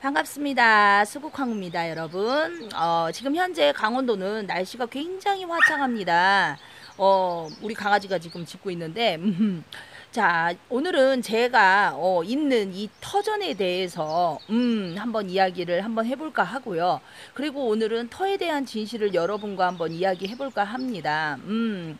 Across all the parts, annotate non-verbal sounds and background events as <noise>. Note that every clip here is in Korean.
반갑습니다. 수국황입니다, 여러분. 어, 지금 현재 강원도는 날씨가 굉장히 화창합니다. 어, 우리 강아지가 지금 짖고 있는데, 음, 자, 오늘은 제가 어, 있는 이 터전에 대해서 음, 한번 이야기를 한번 해볼까 하고요. 그리고 오늘은 터에 대한 진실을 여러분과 한번 이야기해볼까 합니다. 음,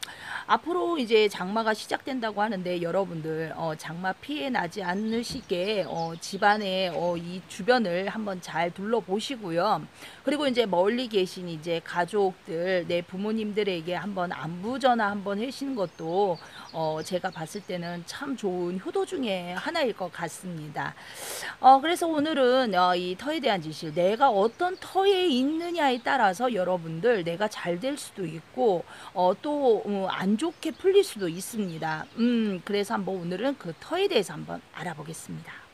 앞으로 이제 장마가 시작된다고 하는데 여러분들 어, 장마 피해 나지 않으시게 어, 집안의 어, 이 주변을 한번 잘 둘러보시고요. 그리고 이제 멀리 계신 이제 가족들 내 부모님들에게 한번 안부 전화 한번 해시는 것도 어, 제가 봤을 때는 참 좋은 효도 중에 하나일 것 같습니다. 어, 그래서 오늘은 어, 이 터에 대한 지식, 내가 어떤 터에 있느냐에 따라서 여러분들 내가 잘 될 수도 있고 어, 또안 어, 좋게 풀릴 수도 있습니다. 음, 그래서 한번 오늘은 그 터에 대해서 한번 알아보겠습니다.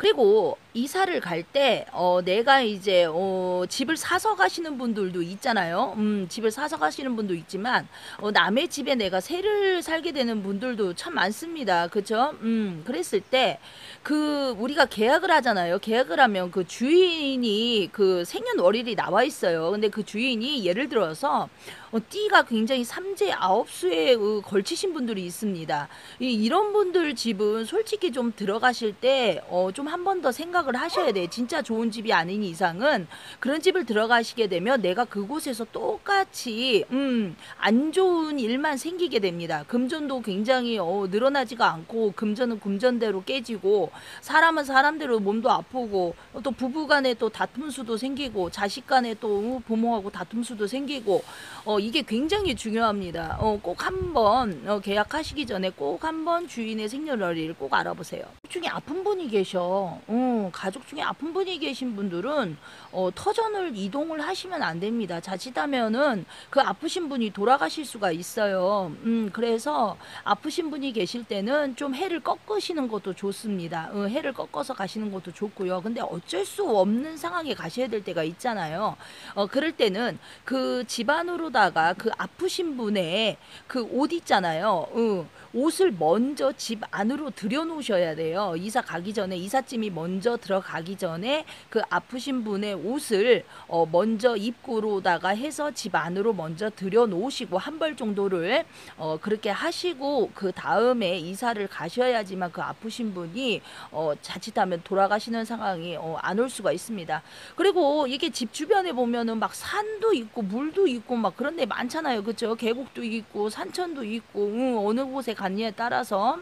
그리고 이사를 갈 때, 어, 내가 이제, 어, 집을 사서 가시는 분들도 있잖아요. 음, 집을 사서 가시는 분도 있지만, 어, 남의 집에 내가 새를 살게 되는 분들도 참 많습니다. 그쵸? 음, 그랬을 때, 그, 우리가 계약을 하잖아요. 계약을 하면 그 주인이 그 생년월일이 나와 있어요. 근데 그 주인이 예를 들어서, 어, 띠가 굉장히 삼재 아홉 수에 어, 걸치신 분들이 있습니다. 이, 이런 분들 집은 솔직히 좀 들어가실 때, 어, 좀한 번 더 생각을 하셔야 돼. 진짜 좋은 집이 아닌 이상은 그런 집을 들어가시게 되면 내가 그곳에서 똑같이, 음, 안 좋은 일만 생기게 됩니다. 금전도 굉장히, 어, 늘어나지가 않고, 금전은 금전대로 깨지고, 사람은 사람대로 몸도 아프고, 또 부부 간에 또 다툼 수도 생기고, 자식 간에 또 부모하고 다툼 수도 생기고, 어, 이게 굉장히 중요합니다. 어, 꼭 한번 어, 계약하시기 전에 꼭 한번 주인의 생년월일 꼭 알아보세요. 중에 아픈 분이 계셔. 어, 가족 중에 아픈 분이 계신 분들은 어, 터전을 이동을 하시면 안 됩니다. 자칫하면은 그 아프신 분이 돌아가실 수가 있어요. 음, 그래서 아프신 분이 계실 때는 좀 해를 꺾으시는 것도 좋습니다. 어, 해를 꺾어서 가시는 것도 좋고요. 근데 어쩔 수 없는 상황에 가셔야 될 때가 있잖아요. 어, 그럴 때는 그 집안으로다 거기다가 그 아프신 분의 그 옷 있잖아요. 어, 옷을 먼저 집 안으로 들여놓으셔야 돼요. 이사 가기 전에 이삿짐 이 먼저 들어가기 전에 그 아프신 분의 옷을 어, 먼저 입구로다가 해서 집 안으로 먼저 들여놓으시고 한 벌 정도를 어, 그렇게 하시고 그 다음에 이사를 가셔야지만 그 아프신 분이 어, 자칫하면 돌아가시는 상황이 어, 안 올 수가 있습니다. 그리고 이게 집 주변에 보면은 막 산도 있고 물도 있고 막 그런 데 많잖아요. 그죠? 계곡도 있고 산천도 있고 응, 어느 곳에 갔냐에 따라서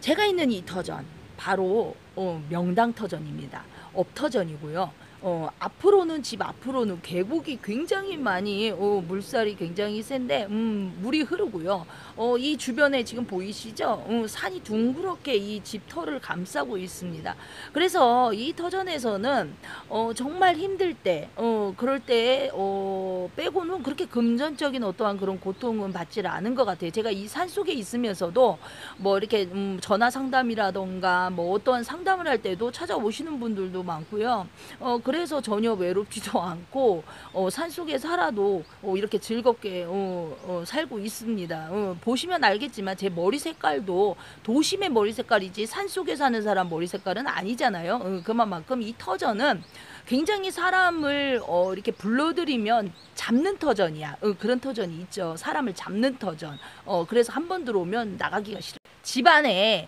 제가 있는 이 터전 바로 어, 명당 터전입니다. 업터전이고요. 어, 앞으로는 집 앞으로는 계곡이 굉장히 많이 어, 물살이 굉장히 센데 음, 물이 흐르고요. 어, 이 주변에 지금 보이시죠? 어, 산이 둥그렇게 이 집 터를 감싸고 있습니다. 그래서 이 터전에서는 어, 정말 힘들 때, 어, 그럴 때 어, 빼고는 그렇게 금전적인 어떠한 그런 고통은 받지를 않은 것 같아요. 제가 이 산 속에 있으면서도 뭐 이렇게 음, 전화 상담이라던가 뭐 어떠한 상담을 할 때도 찾아오시는 분들도 많고요. 어, 그래서 전혀 외롭지도 <laughs> 않고 어, 산 속에 살아도 어, 이렇게 즐겁게 어, 어, 살고 있습니다. 어, 보시면 알겠지만 제 머리 색깔도 도심의 머리 색깔이지 산 속에 사는 사람 머리 색깔은 아니잖아요. 어, 그만큼 이 터전은 굉장히 사람을 어, 이렇게 불러들이면 잡는 터전이야. 어, 그런 터전이 있죠. 사람을 잡는 터전. 어, 그래서 한 번 들어오면 나가기가 싫어. 집안에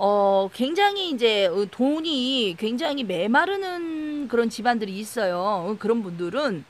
어, 굉장히 이제 어, 돈이 굉장히 메마르는 그런 집안들이 있어요. 어, 그런 분들은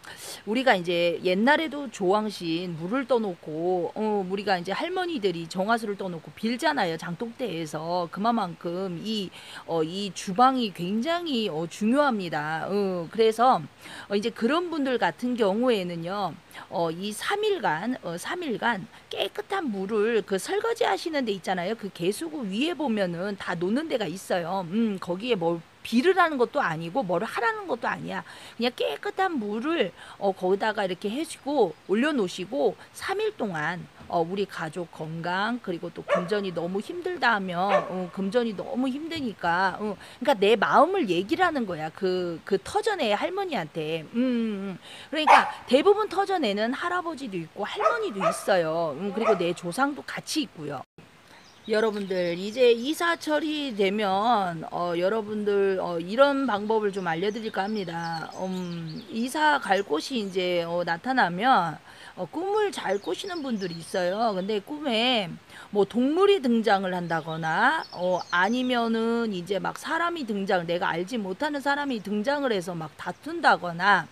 우리가 이제 옛날에도 조왕신 물을 떠놓고 어, 우리가 이제 할머니들이 정화수를 떠놓고 빌잖아요. 장독대에서 그만큼 이, 어, 이 주방이 굉장히 어, 중요합니다. 어, 그래서 어, 이제 그런 분들 같은 경우에는요. 어, 이 3일간, 어, 3일간 깨끗한 물을 그 설거지 하시는 데 있잖아요. 그 개수구 위에 보면은 다 놓는 데가 있어요. 음, 거기에 뭐 비를 하는 것도 아니고 뭐를 하라는 것도 아니야. 그냥 깨끗한 물을 어, 거기다가 이렇게 해주고 올려놓으시고 3일 동안 어, 우리 가족 건강 그리고 또 금전이 너무 힘들다 하면 어, 금전이 너무 힘드니까 어, 그러니까 내 마음을 얘기를 하는 거야. 그, 그 터전에 할머니한테. 음, 음, 그러니까 대부분 터전에는 할아버지도 있고 할머니도 있어요. 음, 그리고 내 조상도 같이 있고요 여러분들 이제 이사철이 되면 어, 여러분들 어, 이런 방법을 좀 알려드릴까 합니다. 음, 이사 갈 곳이 이제 어, 나타나면 어, 꿈을 잘 꾸시는 분들이 있어요. 근데 꿈에 뭐 동물이 등장을 한다거나 어, 아니면은 이제 막 사람이 등장 내가 알지 못하는 사람이 등장을 해서 막 다툰다거나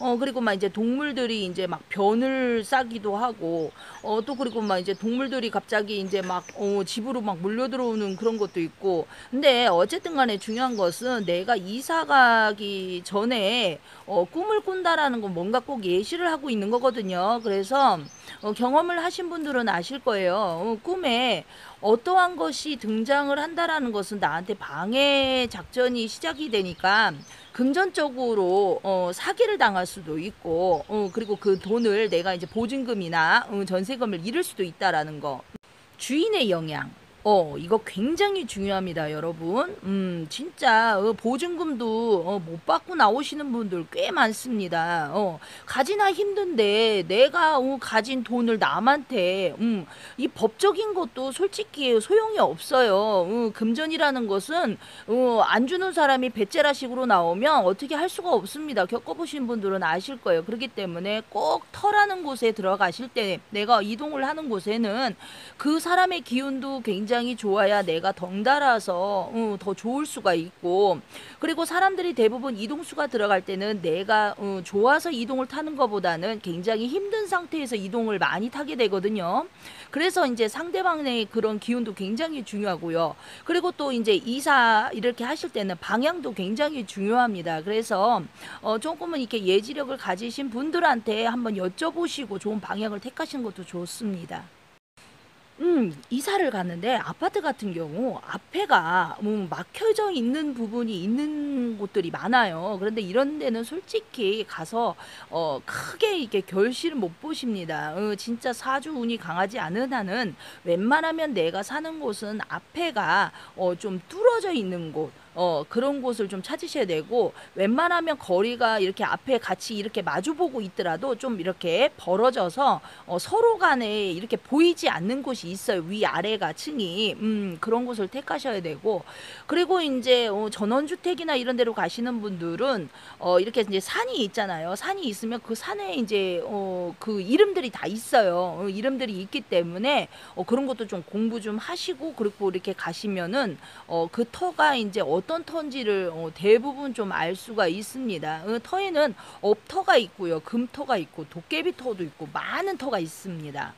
어 그리고 막 이제 동물들이 이제 막 변을 싸기도 하고 어 또 그리고 막 이제 동물들이 갑자기 이제 막 어, 집으로 막 몰려 들어오는 그런 것도 있고 근데 어쨌든 간에 중요한 것은 내가 이사 가기 전에 어 꿈을 꾼다라는 건 뭔가 꼭 예시를 하고 있는 거거든요. 그래서 어, 경험을 하신 분들은 아실 거예요. 어, 꿈에 어떠한 것이 등장을 한다라는 것은 나한테 방해 작전이 시작이 되니까 금전적으로 어, 사기를 당할 수도 있고 어, 그리고 그 돈을 내가 이제 보증금이나 어, 전세금을 잃을 수도 있다라는 거. 주인의 영향. 어, 이거 굉장히 중요합니다, 여러분. 음, 진짜, 어, 보증금도, 어, 못 받고 나오시는 분들 꽤 많습니다. 어, 가지나 힘든데, 내가, 어, 가진 돈을 남한테, 음, 이 법적인 것도 솔직히 소용이 없어요. 어, 금전이라는 것은, 어, 안 주는 사람이 배째라식으로 나오면 어떻게 할 수가 없습니다. 겪어보신 분들은 아실 거예요. 그렇기 때문에 꼭 터라는 곳에 들어가실 때, 내가 이동을 하는 곳에는 그 사람의 기운도 굉장히 굉장히 좋아야 내가 덩달아서 어, 더 좋을 수가 있고 그리고 사람들이 대부분 이동수가 들어갈 때는 내가 어, 좋아서 이동을 타는 것보다는 굉장히 힘든 상태에서 이동을 많이 타게 되거든요. 그래서 이제 상대방의 그런 기운도 굉장히 중요하고요. 그리고 또 이제 이사 이렇게 하실 때는 방향도 굉장히 중요합니다. 그래서 어, 조금은 이렇게 예지력을 가지신 분들한테 한번 여쭤보시고 좋은 방향을 택하시는 것도 좋습니다. 음, 이사를 갔는데 아파트 같은 경우 앞에가 음, 막혀져 있는 부분이 있는 곳들이 많아요. 그런데 이런 데는 솔직히 가서 어, 크게 이렇게 결실을 못 보십니다. 어, 진짜 사주 운이 강하지 않은 한은 웬만하면 내가 사는 곳은 앞에가 어, 좀 뚫어져 있는 곳. 어, 그런 곳을 좀 찾으셔야 되고 웬만하면 거리가 이렇게 앞에 같이 이렇게 마주보고 있더라도 좀 이렇게 벌어져서 어, 서로 간에 이렇게 보이지 않는 곳이 있어요. 위아래가 층이. 음, 그런 곳을 택하셔야 되고 그리고 이제 어, 전원주택이나 이런 데로 가시는 분들은 어, 이렇게 이제 산이 있잖아요. 산이 있으면 그 산에 이제 어, 그 이름들이 다 있어요. 어, 이름들이 있기 때문에 어, 그런 것도 좀 공부 좀 하시고 그리고 이렇게 가시면은 어, 그 터가 이제 어 어떤 터인지를 어, 대부분 좀 알 수가 있습니다. 어, 터에는 업터가 있고요. 금터가 있고 도깨비 터도 있고 많은 터가 있습니다.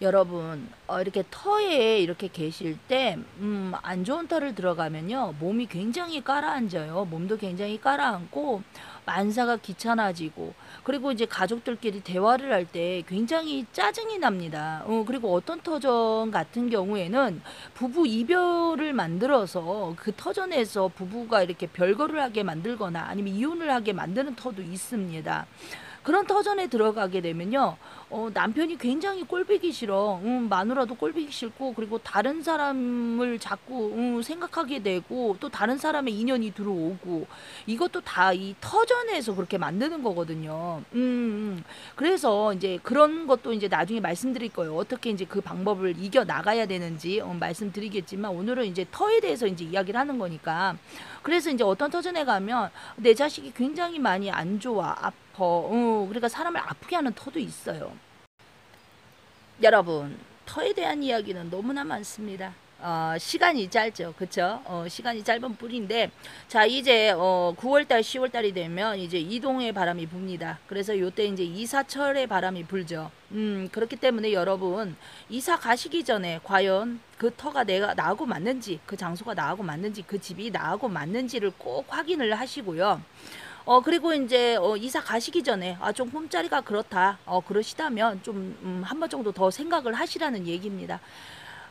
여러분 어, 이렇게 터에 이렇게 계실 때 음, 안 좋은 터를 들어가면요 몸이 굉장히 깔아앉아요 몸도 굉장히 깔아앉고 만사가 귀찮아지고 그리고 이제 가족들끼리 대화를 할 때 굉장히 짜증이 납니다 어, 그리고 어떤 터전 같은 경우에는 부부 이별을 만들어서 그 터전에서 부부가 이렇게 별거를 하게 만들거나 아니면 이혼을 하게 만드는 터도 있습니다 그런 터전에 들어가게 되면요. 어, 남편이 굉장히 꼴보기 싫어. 음, 마누라 도 꼴보기 싫고 그리고 다른 사람을 자꾸 음, 생각하게 되고 또 다른 사람의 인연이 들어오고 이것도 다 이 터전에서 그렇게 만드는 거거든요. 음, 음, 그래서 이제 그런 것도 이제 나중에 말씀드릴 거예요. 어떻게 이제 그 방법을 이겨 나가야 되는지 어, 말씀드리겠지만 오늘은 이제 터에 대해서 이제 이야기를 하는 거니까 그래서 이제 어떤 터전에 가면 내 자식이 굉장히 많이 안 좋아. 아파. 어, 그러니까 사람을 아프게 하는 터도 있어요. 여러분, 터에 대한 이야기는 너무나 많습니다. 어, 시간이 짧죠. 그쵸? 어, 시간이 짧은 뿐인데, 자, 이제, 어, 9월달, 10월달이 되면 이제 이동의 바람이 붑니다. 그래서 요때 이제 이사철의 바람이 불죠. 음, 그렇기 때문에 여러분, 이사 가시기 전에 과연 그 터가 내가 나하고 맞는지, 그 장소가 나하고 맞는지, 그 집이 나하고 맞는지를 꼭 확인을 하시고요. 어 그리고 이제 어, 이사 가시기 전에 아좀 꿈자리가 그렇다 어 그러시다면 좀 음, 한번 정도 더 생각을 하시라는 얘기입니다.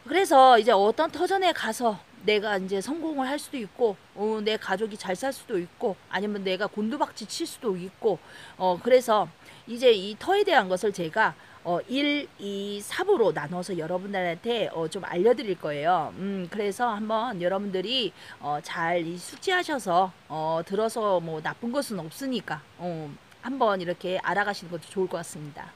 그래서 이제 어떤 터전에 가서 내가 이제 성공을 할 수도 있고 어, 내 가족이 잘 살 수도 있고 아니면 내가 곤두박질 칠 수도 있고 어 그래서 이제 이 터에 대한 것을 제가 어, 1, 2, 3으로 나눠서 여러분들한테 어, 좀 알려드릴 거예요. 음, 그래서 한번 여러분들이 어, 잘 숙지하셔서 어, 들어서 뭐 나쁜 것은 없으니까 어, 한번 이렇게 알아가시는 것도 좋을 것 같습니다.